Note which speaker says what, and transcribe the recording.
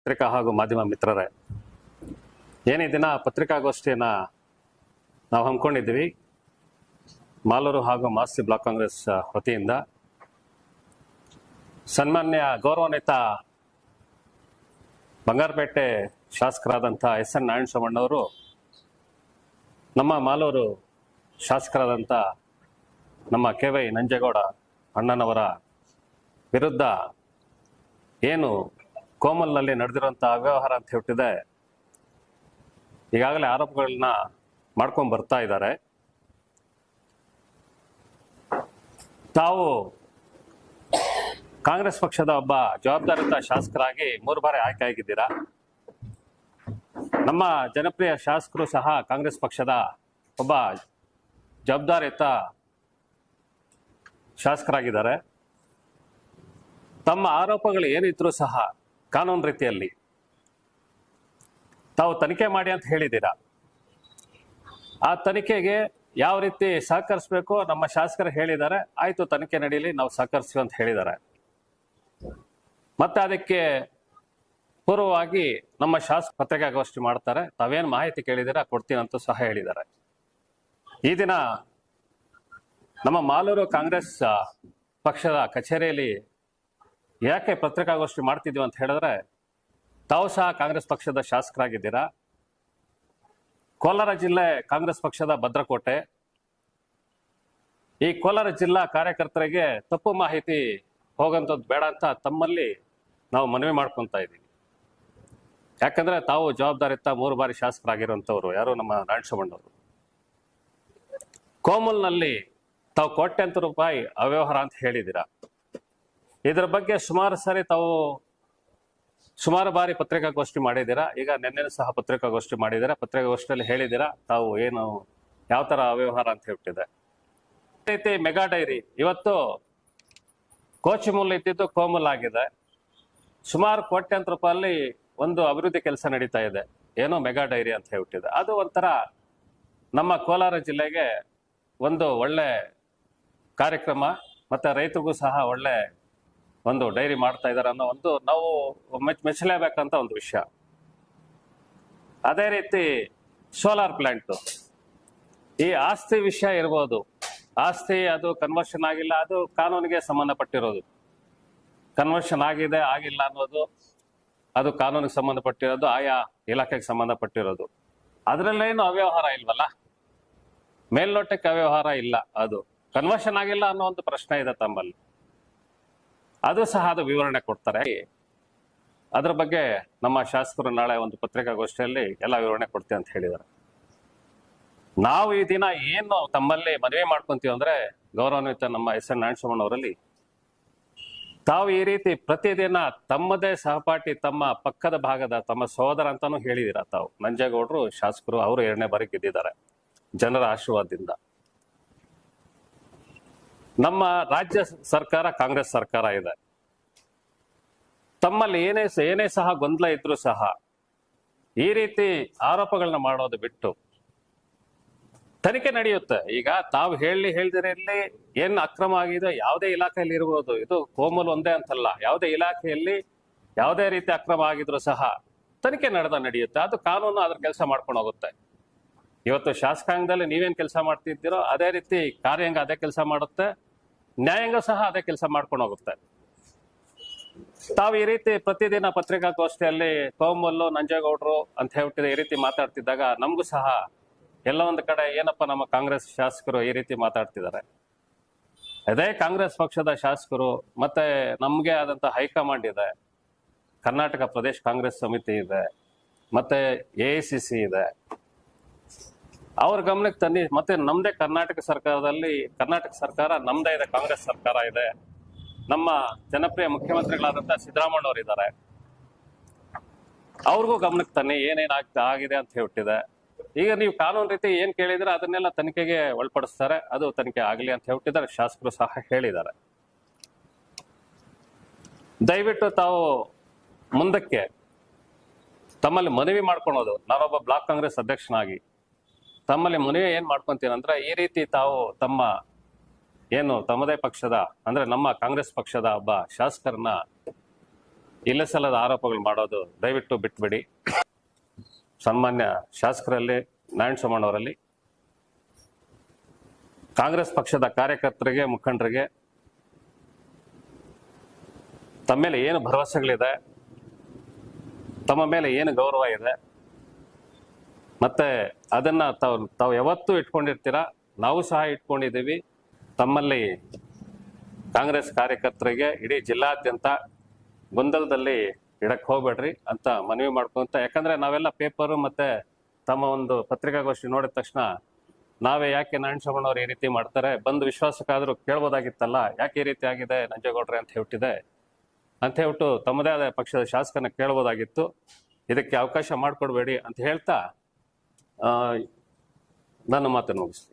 Speaker 1: ಪತ್ರಿಕಾ ಹಾಗೂ ಮಾಧ್ಯಮ ಮಿತ್ರರೇ, ಏನೇ ದಿನ ಪತ್ರಿಕಾಗೋಷ್ಠಿಯನ್ನ ನಾವು ಹಮ್ಮಿಕೊಂಡಿದ್ದೀವಿ, ಮಾಲೂರು ಹಾಗೂ ಮಾಸ್ತಿ ಬ್ಲಾಕ್ ಕಾಂಗ್ರೆಸ್ ವತಿಯಿಂದ ಸನ್ಮಾನ್ಯ ಗೌರವಾನ್ವಿತ ಬಂಗಾರಪೇಟೆ ಶಾಸಕರಾದಂಥ ಎಸ್ ಎನ್ ನಾರಾಯಣಸ್ವಾಮಣ್ಣವರು ನಮ್ಮ ಮಾಲೂರು ಶಾಸಕರಾದಂಥ ನಮ್ಮ ಕೆ ವೈ ನಂಜೇಗೌಡ ಅಣ್ಣನವರ ವಿರುದ್ಧ ಏನು ಕೋಮಲ್ನಲ್ಲಿ ನಡೆದಿರುವಂತಹ ಅವ್ಯವಹಾರ ಅಂತ ಹೇಳ್ತಿದೆ. ಈಗಾಗಲೇ ಆರೋಪಗಳನ್ನ ಮಾಡ್ಕೊಂಡು ಬರ್ತಾ ಇದ್ದಾರೆ. ತಾವು ಕಾಂಗ್ರೆಸ್ ಪಕ್ಷದ ಒಬ್ಬ ಜವಾಬ್ದಾರಿಯುತ ಶಾಸಕರಾಗಿ ಮೂರು ಬಾರಿ ಆಯ್ಕೆ ಆಗಿದ್ದೀರಾ? ನಮ್ಮ ಜನಪ್ರಿಯ ಶಾಸಕರು ಸಹ ಕಾಂಗ್ರೆಸ್ ಪಕ್ಷದ ಒಬ್ಬ ಜವಾಬ್ದಾರಿಯುತ ಶಾಸಕರಾಗಿದ್ದಾರೆ. ತಮ್ಮ ಆರೋಪಗಳು ಏನಿದ್ರು ಸಹ ಕಾನೂನು ರೀತಿಯಲ್ಲಿ. ತಾವು ತನಿಖೆ ಮಾಡಿ ಅಂತ ಹೇಳಿದ್ದೀರಾ? ಆ ತನಿಖೆಗೆ ಯಾವ ರೀತಿ ಸಹಕರಿಸಬೇಕು ನಮ್ಮ ಶಾಸಕರು ಹೇಳಿದ್ದಾರೆ, ಆಯ್ತು ತನಿಖೆ ನಡೀಲಿ, ನಾವು ಸಹಕರಿಸ್ತೀವಿ ಅಂತ ಹೇಳಿದ್ದಾರೆ. ಮತ್ತೆ ಅದಕ್ಕೆ ಪೂರ್ವವಾಗಿ ನಮ್ಮ ಶಾಸಕ ಪತ್ರಿಕಾಗೋಷ್ಠಿ ಮಾಡ್ತಾರೆ, ತಾವೇನು ಮಾಹಿತಿ ಕೇಳಿದಿರಾ ಕೊಡ್ತೀನಿ ಅಂತ ಸಹ ಹೇಳಿದ್ದಾರೆ. ಈ ದಿನ ನಮ್ಮ ಮಾಲೂರು ಕಾಂಗ್ರೆಸ್ ಪಕ್ಷದ ಕಚೇರಿಯಲ್ಲಿ ಯಾಕೆ ಪತ್ರಿಕಾಗೋಷ್ಠಿ ಮಾಡ್ತಿದ್ದೀವಿ ಅಂತ ಹೇಳಿದ್ರೆ, ತಾವು ಸಹ ಕಾಂಗ್ರೆಸ್ ಪಕ್ಷದ ಶಾಸಕರಾಗಿದ್ದೀರಾ? ಕೋಲಾರ ಜಿಲ್ಲೆ ಕಾಂಗ್ರೆಸ್ ಪಕ್ಷದ ಭದ್ರಕೋಟೆ. ಈ ಕೋಲಾರ ಜಿಲ್ಲಾ ಕಾರ್ಯಕರ್ತರಿಗೆ ತಪ್ಪು ಮಾಹಿತಿ ಹೋಗಂಥದ್ದು ಬೇಡ ಅಂತ ತಮ್ಮಲ್ಲಿ ನಾವು ಮನವಿ ಮಾಡ್ಕೊತಾ ಇದ್ದೀವಿ. ಯಾಕಂದ್ರೆ ತಾವು ಜವಾಬ್ದಾರಿತ್ತ ಮೂರು ಬಾರಿ ಶಾಸಕರಾಗಿರುವಂಥವ್ರು, ಯಾರು ನಮ್ಮ ನಾರಾಯಣಸ್ವಾಮಣ್ಣವರು ಕೋಮಲ್ನಲ್ಲಿ ತಾವು ಕೋಟ್ಯಂತರ ರೂಪಾಯಿ ಅವ್ಯವಹಾರ ಅಂತ ಹೇಳಿದ್ದೀರಾ? ಇದರ ಬಗ್ಗೆ ಸುಮಾರು ಸಾರಿ ತಾವು ಸುಮಾರು ಬಾರಿ ಪತ್ರಿಕಾಗೋಷ್ಠಿ ಮಾಡಿದ್ದೀರಾ? ಈಗ ನಿನ್ನೆ ಸಹ ಪತ್ರಿಕಾಗೋಷ್ಠಿ ಮಾಡಿದ್ದೀರಾ? ಪತ್ರಿಕಾಗೋಷ್ಠಿಯಲ್ಲಿ ಹೇಳಿದ್ದೀರಾ? ತಾವು ಏನು, ಯಾವ ಥರ ಅವ್ಯವಹಾರ ಅಂತ ಹೇಳ್ತಿದೆ ಅದೇ ರೀತಿ ಮೆಗಾ ಡೈರಿ? ಇವತ್ತು ಕೋಚಿಮೂಲ್ ಇದ್ದಿದ್ದು ಕೋಮಲ್ ಆಗಿದೆ. ಸುಮಾರು ಕೋಟ್ಯಾಂತರ ರೂಪಾಯಲ್ಲಿ ಒಂದು ಅಭಿವೃದ್ಧಿ ಕೆಲಸ ನಡೀತಾ ಇದೆ. ಏನೋ ಮೆಗಾ ಡೈರಿ ಅಂತ ಹೇಳ್ಬಿಟ್ಟಿದೆ ಅದು ಒಂಥರ ನಮ್ಮ ಕೋಲಾರ ಜಿಲ್ಲೆಗೆ ಒಂದು ಒಳ್ಳೆ ಕಾರ್ಯಕ್ರಮ, ಮತ್ತು ರೈತರಿಗೂ ಸಹ ಒಳ್ಳೆ ಒಂದು ಡೈರಿ ಮಾಡ್ತಾ ಇದ್ದಾರೆ ಅನ್ನೋ ಒಂದು ನಾವು ಮೆಚ್ ಮೆಚ್ಚಲೇಬೇಕಂತ ಒಂದು ವಿಷಯ. ಅದೇ ರೀತಿ ಸೋಲಾರ್ ಪ್ಲಾಂಟ್. ಈ ಆಸ್ತಿ ವಿಷಯ ಇರ್ಬೋದು. ಆಸ್ತಿ ಅದು ಕನ್ವರ್ಷನ್ ಆಗಿಲ್ಲ, ಅದು ಕಾನೂನಿಗೆ ಸಂಬಂಧಪಟ್ಟಿರೋದು. ಕನ್ವರ್ಷನ್ ಆಗಿದೆ, ಆಗಿಲ್ಲ ಅನ್ನೋದು, ಅದು ಕಾನೂನಿಗೆ ಸಂಬಂಧಪಟ್ಟಿರೋದು, ಆಯಾ ಇಲಾಖೆಗೆ ಸಂಬಂಧಪಟ್ಟಿರೋದು. ಅದರಲ್ಲೇನು ಅವ್ಯವಹಾರ ಇಲ್ವಲ್ಲ? ಮೇಲ್ನೋಟಕ್ಕೆ ಅವ್ಯವಹಾರ ಇಲ್ಲ ಅದು. ಕನ್ವರ್ಷನ್ ಆಗಿಲ್ಲ ಅನ್ನೋ ಒಂದು ಪ್ರಶ್ನೆ ಇದೆ ತಮ್ಮಲ್ಲಿ. ಅದು ಸಹ ಅದು ವಿವರಣೆ ಕೊಡ್ತಾರೆ. ಅದರ ಬಗ್ಗೆ ನಮ್ಮ ಶಾಸಕರು ನಾಳೆ ಒಂದು ಪತ್ರಿಕಾಗೋಷ್ಠಿಯಲ್ಲಿ ಎಲ್ಲ ವಿವರಣೆ ಕೊಡ್ತೀವಿ ಅಂತ ಹೇಳಿದ್ದಾರೆ. ನಾವು ಈ ದಿನ ಏನು ತಮ್ಮಲ್ಲಿ ಮನವಿ ಮಾಡ್ಕೊಂತೀವಿ ಅಂದ್ರೆ ಗೌರವಾನ್ವಿತ ನಮ್ಮ ಎಸ್ ಎನ್ ನಾರಾಯಣಸ್ವಾಮಿ ಅವರಲ್ಲಿ, ತಾವು ಈ ರೀತಿ ಪ್ರತಿದಿನ ತಮ್ಮದೇ ಸಹಪಾಠಿ ತಮ್ಮ ಪಕ್ಕದ ಭಾಗದ ತಮ್ಮ ಸಹೋದರ ಅಂತಾನು ಹೇಳಿದಿರ ತಾವು. ನಂಜೇಗೌಡರು ಶಾಸಕರು ಅವರು ಎರಡನೇ ಬಾರಿ ಗೆದ್ದಿದ್ದಾರೆ ಜನರ ಆಶೀರ್ವಾದದಿಂದ. ನಮ್ಮ ರಾಜ್ಯ ಸರ್ಕಾರ, ಕಾಂಗ್ರೆಸ್ ಸರ್ಕಾರ ಇದೆ. ತಮ್ಮಲ್ಲಿ ಏನೇ ಏನೇ ಸಹ ಗೊಂದಲ ಇದ್ರೂ ಸಹ ಈ ರೀತಿ ಆರೋಪಗಳನ್ನ ಮಾಡೋದು ಬಿಟ್ಟು ತನಿಖೆ ನಡೆಯುತ್ತೆ. ಈಗ ತಾವು ಹೇಳಿ ಹೇಳ್ದಿರಲ್ಲಿ ಏನ್ ಅಕ್ರಮ ಆಗಿದೆ, ಯಾವುದೇ ಇಲಾಖೆಯಲ್ಲಿ ಇರ್ಬೋದು, ಇದು ಕೋಮಲ್ ಒಂದೇ ಅಂತಲ್ಲ, ಯಾವುದೇ ಇಲಾಖೆಯಲ್ಲಿ ಯಾವುದೇ ರೀತಿ ಅಕ್ರಮ ಆಗಿದ್ರು ಸಹ ತನಿಖೆ ನಡೆದ, ನಡೆಯುತ್ತೆ. ಅದು ಕಾನೂನು ಅದ್ರ ಕೆಲಸ ಮಾಡ್ಕೊಂಡು ಹೋಗುತ್ತೆ. ಇವತ್ತು ಶಾಸಕಾಂಗದಲ್ಲಿ ನೀವೇನ್ ಕೆಲಸ ಮಾಡ್ತಿದ್ದೀರೋ, ಅದೇ ರೀತಿ ಕಾರ್ಯಾಂಗ ಅದೇ ಕೆಲಸ ಮಾಡುತ್ತೆ. ನ್ಯಾಯಾಂಗ ಸಹ ಅದೇ ಕೆಲಸ ಮಾಡ್ಕೊಂಡು ಹೋಗುತ್ತೆ. ತಾವು ಈ ರೀತಿ ಪ್ರತಿದಿನ ಪತ್ರಿಕಾಗೋಷ್ಠಿಯಲ್ಲಿ ತೋಮಲ್ಲು ನಂಜೇಗೌಡರು ಅಂತ ಹೇಳ್ಬಿಟ್ಟಿದೆ ಈ ರೀತಿ ಮಾತಾಡ್ತಿದ್ದಾಗ ನಮಗೂ ಸಹ ಎಲ್ಲ ಒಂದು ಕಡೆ ಏನಪ್ಪ ನಮ್ಮ ಕಾಂಗ್ರೆಸ್ ಶಾಸಕರು ಈ ರೀತಿ ಮಾತಾಡ್ತಿದ್ದಾರೆ. ಅದೇ ಕಾಂಗ್ರೆಸ್ ಪಕ್ಷದ ಶಾಸಕರು ಮತ್ತೆ ನಮ್ಗೆ ಆದಂತ ಹೈಕಮಾಂಡ್ ಇದೆ. ಕರ್ನಾಟಕ ಪ್ರದೇಶ ಕಾಂಗ್ರೆಸ್ ಸಮಿತಿ ಇದೆ. ಮತ್ತೆ ಎ ಇದೆ. ಅವ್ರ ಗಮನಕ್ಕೆ ತನ್ನಿ, ಮತ್ತೆ ನಮ್ದೇ ಕರ್ನಾಟಕ ಸರ್ಕಾರದಲ್ಲಿ, ಕರ್ನಾಟಕ ಸರ್ಕಾರ ನಮ್ದೇ ಇದೆ, ಕಾಂಗ್ರೆಸ್ ಸರ್ಕಾರ ಇದೆ. ನಮ್ಮ ಜನಪ್ರಿಯ ಮುಖ್ಯಮಂತ್ರಿಗಳಾದಂತಹ ಸಿದ್ದರಾಮಯ್ಯ ಇದ್ದಾರೆ. ಅವ್ರಿಗೂ ಗಮನಕ್ಕೆ ತನ್ನಿ, ಏನೇನು ಆಗ್ತಾ ಆಗಿದೆ ಅಂತ ಹೇಳ್ಬಿಟ್ಟಿದೆ ಈಗ ನೀವು ಕಾನೂನು ರೀತಿ ಏನ್ ಕೇಳಿದ್ರೆ ಅದನ್ನೆಲ್ಲ ತನಿಖೆಗೆ ಒಳಪಡಿಸ್ತಾರೆ, ಅದು ತನಿಖೆ ಆಗಲಿ ಅಂತ ಹೇಳ್ಬಿಟ್ಟಿದ್ದಾರೆ ಶಾಸಕರು ಸಹ ಹೇಳಿದ್ದಾರೆ. ದಯವಿಟ್ಟು ತಾವು ಮುಂದಕ್ಕೆ ತಮ್ಮಲ್ಲಿ ಮನವಿ ಮಾಡ್ಕೊಳೋದು, ನಾನೊಬ್ಬ ಬ್ಲಾಕ್ ಕಾಂಗ್ರೆಸ್ ಅಧ್ಯಕ್ಷನಾಗಿ. ತಮ್ಮಲ್ಲಿ ಮನವಿ ಏನ್ ಮಾಡ್ಕೊಂತೀನಿ ಅಂದ್ರೆ ಈ ರೀತಿ ತಾವು ತಮ್ಮ ಏನು ತಮ್ಮದೇ ಪಕ್ಷದ, ಅಂದ್ರೆ ನಮ್ಮ ಕಾಂಗ್ರೆಸ್ ಪಕ್ಷದ ಒಬ್ಬ ಶಾಸಕರನ್ನ ಇಲ್ಲಸಲ್ಲದ ಆರೋಪಗಳು ಮಾಡೋದು ದಯವಿಟ್ಟು ಬಿಟ್ಬಿಡಿ. ಸನ್ಮಾನ್ಯ ಶಾಸಕರಲ್ಲಿ, ನಾರಾಯಣ ಅವರಲ್ಲಿ, ಕಾಂಗ್ರೆಸ್ ಪಕ್ಷದ ಕಾರ್ಯಕರ್ತರಿಗೆ, ಮುಖಂಡರಿಗೆ ತಮ್ಮ ಮೇಲೆ ಏನು ಭರವಸೆಗಳಿದೆ, ತಮ್ಮ ಮೇಲೆ ಏನು ಗೌರವ ಇದೆ ಮತ್ತೆ ಅದನ್ನ ತಾವು ತಾವು ಯಾವತ್ತೂ ಇಟ್ಕೊಂಡಿರ್ತೀರಾ? ನಾವು ಸಹ ಇಟ್ಕೊಂಡಿದ್ದೀವಿ. ತಮ್ಮಲ್ಲಿ ಕಾಂಗ್ರೆಸ್ ಕಾರ್ಯಕರ್ತರಿಗೆ ಇಡೀ ಜಿಲ್ಲಾದ್ಯಂತ ಗೊಂದಲದಲ್ಲಿ ಇಡಕ್ ಹೋಗ್ಬೇಡ್ರಿ ಅಂತ ಮನವಿ ಮಾಡ್ಕೊಂತ, ಯಾಕಂದ್ರೆ ನಾವೆಲ್ಲ ಪೇಪರು ಮತ್ತೆ ತಮ್ಮ ಒಂದು ಪತ್ರಿಕಾಗೋಷ್ಠಿ ನೋಡಿದ ತಕ್ಷಣ ನಾವೇ ಯಾಕೆ ನಾರಾಯಣ ಅವ್ರು ಈ ರೀತಿ ಮಾಡ್ತಾರೆ? ಬಂದು ವಿಶ್ವಾಸಕ್ಕಾದ್ರೂ ಕೇಳ್ಬೋದಾಗಿತ್ತಲ್ಲ? ಯಾಕೆ ಈ ರೀತಿ ಆಗಿದೆ ನಂಜೇಗೌಡ್ರೆ ಅಂತ ಹೇಳ್ಬಿಟ್ಟಿದೆ ಅಂತ ಹೇಳ್ಬಿಟ್ಟು ತಮ್ಮದೇ ಆದ ಪಕ್ಷದ ಶಾಸಕನ ಕೇಳ್ಬೋದಾಗಿತ್ತು. ಇದಕ್ಕೆ ಅವಕಾಶ ಮಾಡಿಕೊಡ್ಬೇಡಿ ಅಂತ ಹೇಳ್ತಾ ನನ್ನ ಮಾತನ್ನು ಮುಗಿಸ್ತೀನಿ